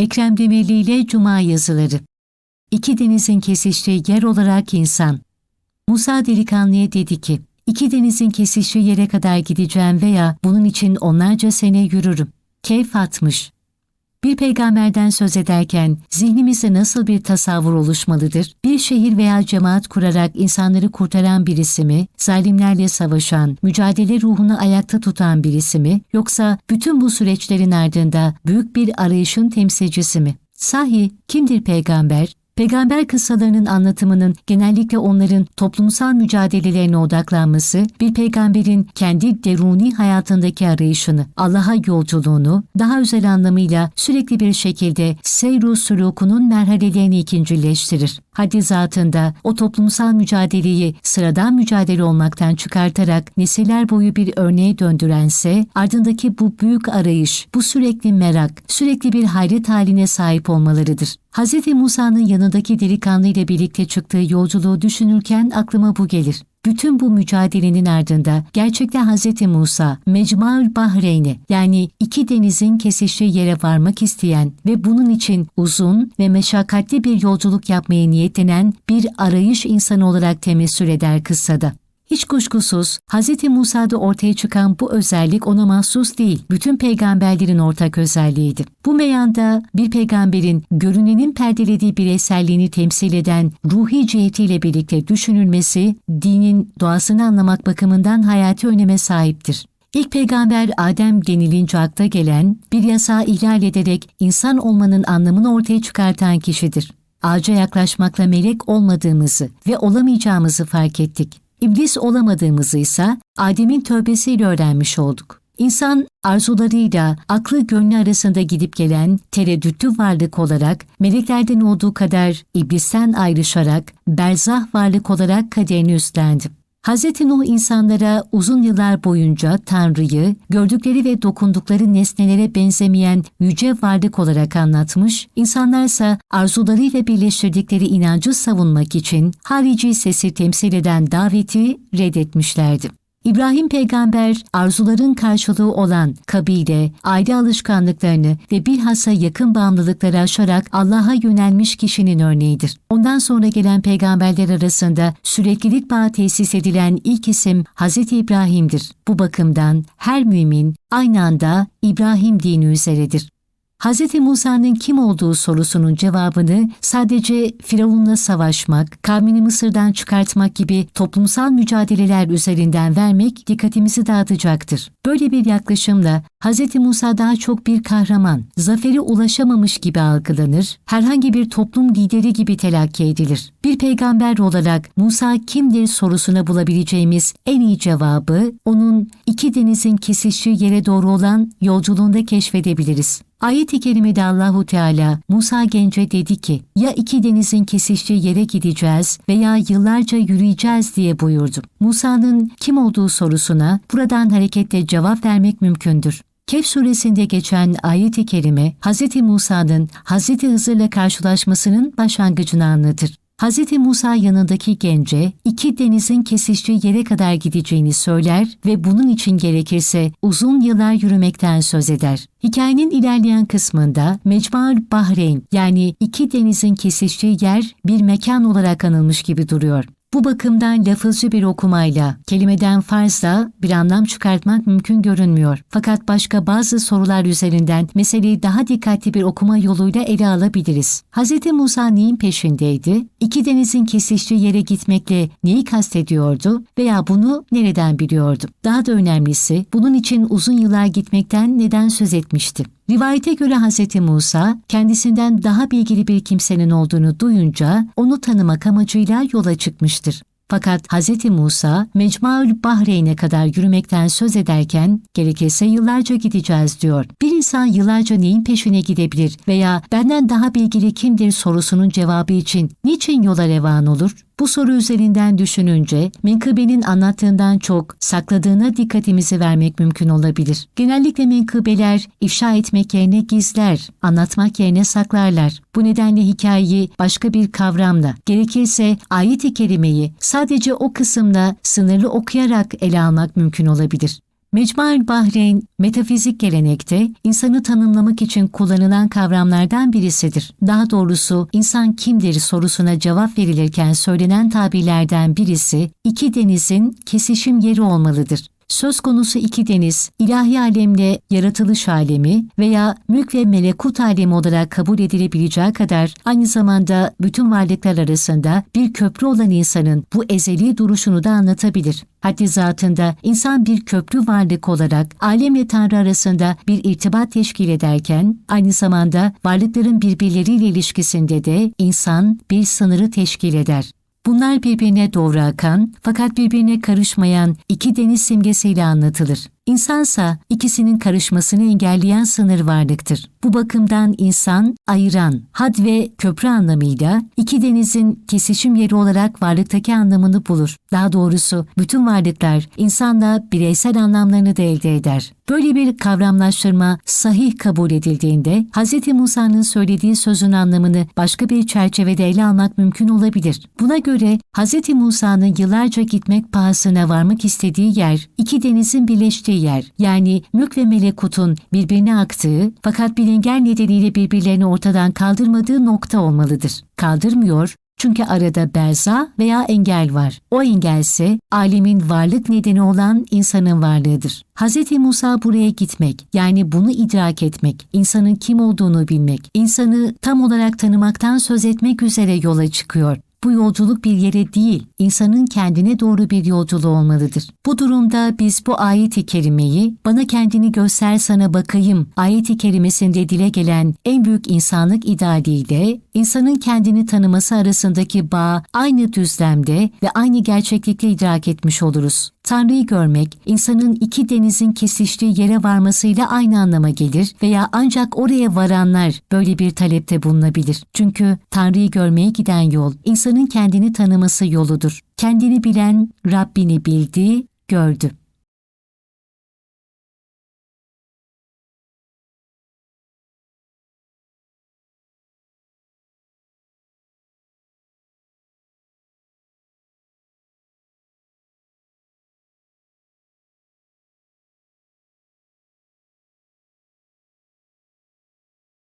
Ekrem Demirli ile Cuma yazıları. İki denizin kesiştiği yer olarak insan. Musa delikanlıya dedi ki, iki denizin kesiştiği yere kadar gideceğim veya bunun için onlarca sene yürürüm. Keyf atmış. Bir peygamberden söz ederken zihnimizde nasıl bir tasavvur oluşmalıdır? Bir şehir veya cemaat kurarak insanları kurtaran birisi mi, zalimlerle savaşan, mücadele ruhunu ayakta tutan birisi mi, yoksa bütün bu süreçlerin ardında büyük bir arayışın temsilcisi mi? Sahi kimdir peygamber? Peygamber kıssalarının anlatımının genellikle onların toplumsal mücadelelerine odaklanması, bir peygamberin kendi deruni hayatındaki arayışını, Allah'a yolculuğunu, daha özel anlamıyla sürekli bir şekilde seyru sulukunun merhalelerini ikincileştirir. Haddi zatında o toplumsal mücadeleyi sıradan mücadele olmaktan çıkartarak nesiller boyu bir örneğe döndürense, ardındaki bu büyük arayış, bu sürekli merak, sürekli bir hayret haline sahip olmalarıdır. Hz. Musa'nın yanındaki delikanlı ile birlikte çıktığı yolculuğu düşünürken aklıma bu gelir. Bütün bu mücadelenin ardında gerçekten Hz. Musa, Mecmuaül Bahreyn'e yani iki denizin kesiştiği yere varmak isteyen ve bunun için uzun ve meşakkatli bir yolculuk yapmaya niyetlenen bir arayış insanı olarak temessül eder kıssada. Hiç kuşkusuz Hz. Musa'da ortaya çıkan bu özellik ona mahsus değil, bütün peygamberlerin ortak özelliğiydi. Bu meyanda bir peygamberin görünenin perdelediği bireyselliğini temsil eden ruhi cihetiyle birlikte düşünülmesi, dinin doğasını anlamak bakımından hayati öneme sahiptir. İlk peygamber Adem denilince akla gelen, bir yasağı ihlal ederek insan olmanın anlamını ortaya çıkartan kişidir. Ağaca yaklaşmakla melek olmadığımızı ve olamayacağımızı fark ettik. İblis olamadığımızı ise Adem'in tövbesiyle öğrenmiş olduk. İnsan arzularıyla aklı gönlü arasında gidip gelen tereddütlü varlık olarak meleklerden olduğu kadar iblisten ayrışarak berzah varlık olarak kaderini üstlendi. Hz. Nuh insanlara uzun yıllar boyunca Tanrı'yı gördükleri ve dokundukları nesnelere benzemeyen yüce varlık olarak anlatmış, insanlar ise arzularıyla birleştirdikleri inancı savunmak için harici sesi temsil eden daveti reddetmişlerdi. İbrahim peygamber arzuların karşılığı olan kabile, aile alışkanlıklarını ve bilhassa yakın bağımlılıkları aşarak Allah'a yönelmiş kişinin örneğidir. Ondan sonra gelen peygamberler arasında süreklilik bağı tesis edilen ilk isim Hz. İbrahim'dir. Bu bakımdan her mümin aynı anda İbrahim dini üzeredir. Hz. Musa'nın kim olduğu sorusunun cevabını sadece Firavun'la savaşmak, kavmini Mısır'dan çıkartmak gibi toplumsal mücadeleler üzerinden vermek dikkatimizi dağıtacaktır. Böyle bir yaklaşımla Hz. Musa daha çok bir kahraman, zaferi ulaşamamış gibi algılanır, herhangi bir toplum lideri gibi telakki edilir. Bir peygamber olarak Musa kimdir sorusuna bulabileceğimiz en iyi cevabı onun iki denizin kesiştiği yere doğru olan yolculuğunda keşfedebiliriz. Ayet-i kerimede Allahu Teala Musa gence dedi ki, ya iki denizin kesiştiği yere gideceğiz veya yıllarca yürüyeceğiz diye buyurdu. Musa'nın kim olduğu sorusuna buradan hareketle cevap vermek mümkündür. Kehf suresinde geçen ayet-i kerime Hz. Musa'nın Hz. Hızır'la karşılaşmasının başlangıcını anlatır. Hz. Musa yanındaki gence iki denizin kesiştiği yere kadar gideceğini söyler ve bunun için gerekirse uzun yıllar yürümekten söz eder. Hikayenin ilerleyen kısmında Mecmual Bahreyn yani iki denizin kesiştiği yer bir mekan olarak anılmış gibi duruyor. Bu bakımdan lafızcı bir okumayla, kelimeden farzla bir anlam çıkartmak mümkün görünmüyor. Fakat başka bazı sorular üzerinden meseleyi daha dikkatli bir okuma yoluyla ele alabiliriz. Hz. Musa neyin peşindeydi? İki denizin kesiştiği yere gitmekle neyi kastediyordu veya bunu nereden biliyordu? Daha da önemlisi bunun için uzun yıllar gitmekten neden söz etmişti? Rivayete göre Hz. Musa kendisinden daha bilgili bir kimsenin olduğunu duyunca onu tanımak amacıyla yola çıkmıştır. Fakat Hz. Musa Mecmuaül Bahreyn'e kadar yürümekten söz ederken gerekirse yıllarca gideceğiz diyor. Bir insan yıllarca neyin peşine gidebilir veya benden daha bilgili kimdir sorusunun cevabı için niçin yola revan olur? Bu soru üzerinden düşününce menkıbenin anlattığından çok sakladığına dikkatimizi vermek mümkün olabilir. Genellikle menkıbeler ifşa etmek yerine gizler, anlatmak yerine saklarlar. Bu nedenle hikayeyi başka bir kavramla, gerekirse ayet-i kerimeyi sadece o kısımda sınırlı okuyarak ele almak mümkün olabilir. Mecmual Bahreyn, metafizik gelenekte insanı tanımlamak için kullanılan kavramlardan birisidir. Daha doğrusu insan kimdir sorusuna cevap verilirken söylenen tabirlerden birisi iki denizin kesişim yeri olmalıdır. Söz konusu iki deniz, ilahi alemle yaratılış alemi veya mülk ve melekut alemi olarak kabul edilebileceği kadar aynı zamanda bütün varlıklar arasında bir köprü olan insanın bu ezeli duruşunu da anlatabilir. Haddi zatında insan bir köprü varlık olarak alemle Tanrı arasında bir irtibat teşkil ederken aynı zamanda varlıkların birbirleriyle ilişkisinde de insan bir sınırı teşkil eder. Bunlar birbirine doğru akan fakat birbirine karışmayan iki deniz simgesiyle anlatılır. İnsansa ikisinin karışmasını engelleyen sınır varlıktır. Bu bakımdan insan ayıran, had ve köprü anlamıyla iki denizin kesişim yeri olarak varlıktaki anlamını bulur. Daha doğrusu bütün varlıklar insanla bireysel anlamlarını da elde eder. Böyle bir kavramlaştırma sahih kabul edildiğinde Hz. Musa'nın söylediği sözün anlamını başka bir çerçevede ele almak mümkün olabilir. Buna göre Hz. Musa'nın yıllarca gitmek pahasına varmak istediği yer iki denizin birleştiği yer yani mülk ve melekutun birbirine aktığı fakat bir nedeniyle birbirlerini ortadan kaldırmadığı nokta olmalıdır. Kaldırmıyor çünkü arada berza veya engel var. O engelse alemin varlık nedeni olan insanın varlığıdır. Hz. Musa buraya gitmek, yani bunu idrak etmek, insanın kim olduğunu bilmek, insanı tam olarak tanımaktan söz etmek üzere yola çıkıyor. Bu yolculuk bir yere değil, insanın kendine doğru bir yolculuğu olmalıdır. Bu durumda biz bu ayet-i kerimeyi bana kendini göster sana bakayım ayet-i kerimesinde dile gelen en büyük insanlık idealiyle insanın kendini tanıması arasındaki bağ aynı düzlemde ve aynı gerçeklikle idrak etmiş oluruz. Tanrı'yı görmek, insanın iki denizin kesiştiği yere varmasıyla aynı anlama gelir veya ancak oraya varanlar böyle bir talepte bulunabilir. Çünkü Tanrı'yı görmeye giden yol, insanın kendini tanıması yoludur. Kendini bilen Rabbini bildi, gördü.